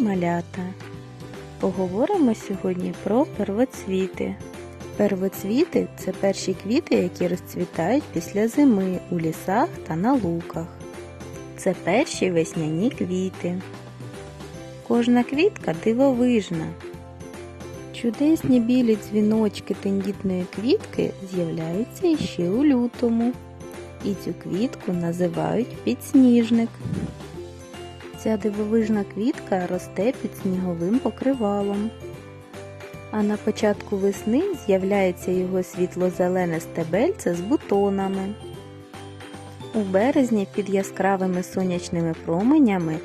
малята! Поговоримо сьогодні про первоцвіти. Первоцвіти це перші квіти, які розцвітають після зими у лісах та на луках. Це перші весняні квіти. Кожна квітка дивовижна. Чудесні білі дзвіночки тендітної квітки з'являються іще у лютому. І цю квітку називають підсніжник. Ця дивовижна квітка росте під сніговим покривалом. А на початку весни з'являється його світло-зелене стебельце з бутонами. У березні під яскравими сонячними променями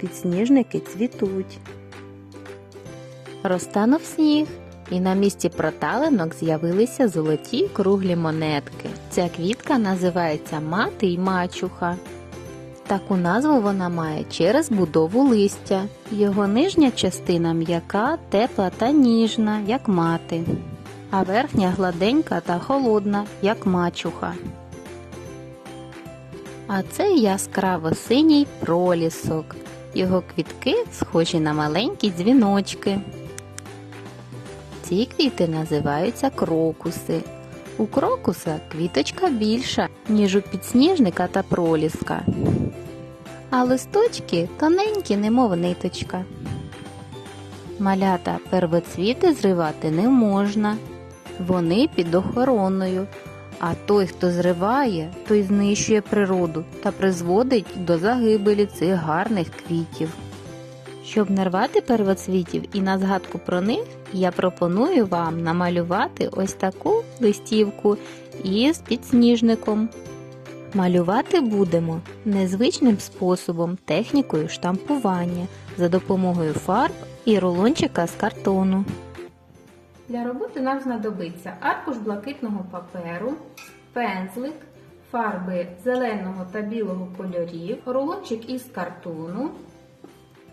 підсніжники цвітуть. Розтанув сніг, і на місці проталинок з'явилися золоті круглі монетки. Ця квітка називається мати й мачуха. Таку назву вона має через будову листя. Його нижня частина м'яка, тепла та ніжна, як мати, а верхня гладенька та холодна, як мачуха. А це яскраво синій пролісок. Його квітки схожі на маленькі дзвіночки. Ці квіти називаються крокуси. У крокуса квіточка більша, ніж у підсніжника та проліска. А листочки тоненькі, немов ниточка. Малята первоцвіти зривати не можна. Вони під охороною. А той, хто зриває, той знищує природу та призводить до загибелі цих гарних квітів. Щоб не рвати первоцвітів і на згадку про них, я пропоную вам намалювати ось таку листівку із підсніжником. Малювати будемо незвичним способом, технікою штампування за допомогою фарб і рулончика з картону. Для роботи нам знадобиться аркуш блакитного паперу, пензлик, фарби зеленого та білого кольорів, рулончик із картону,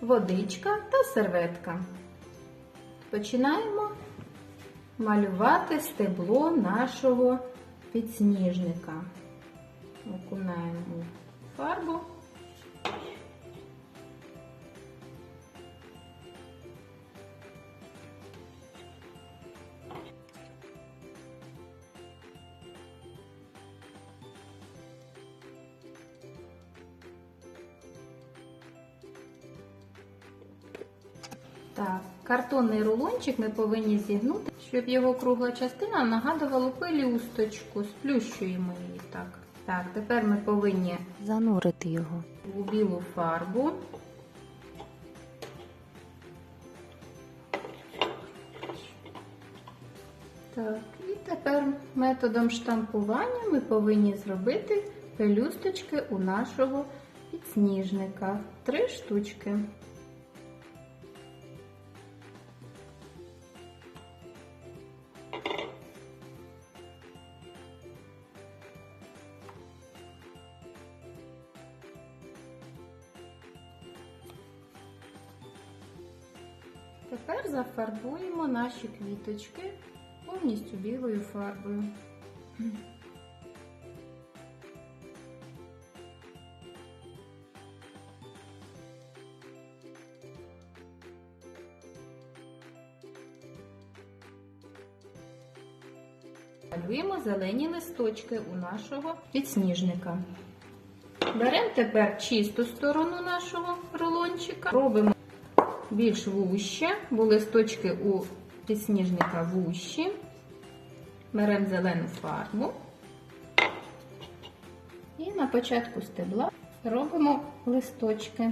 водичка та серветка. Починаємо малювати стебло нашого підсніжника. Окунаємо фарбу. Так, картонний рулончик ми повинні зігнути, щоб його кругла частина нагадувала пелюсточку. Сплющуємо її так. Так, тепер ми повинні Занурити його. у білу фарбу. Так, і тепер методом штампування ми повинні зробити пелюсточки у нашого підсніжника. Три штучки. Тепер зафарбуємо наші квіточки повністю білою фарбою. Малюємо зелені листочки у нашого підсніжника. Беремо тепер чисту сторону нашого рулончика, робимо більш вуще, бо листочки у підсніжника вущі. Беремо зелену фарбу. І на початку стебла робимо листочки.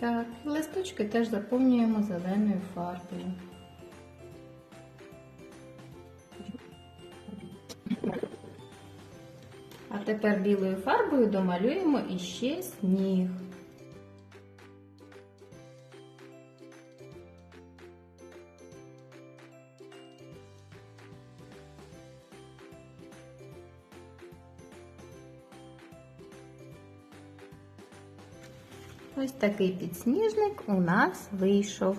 Так, листочки теж заповнюємо зеленою фарбою. Тепер білою фарбою домалюємо іще сніг. Ось такий підсніжник у нас вийшов.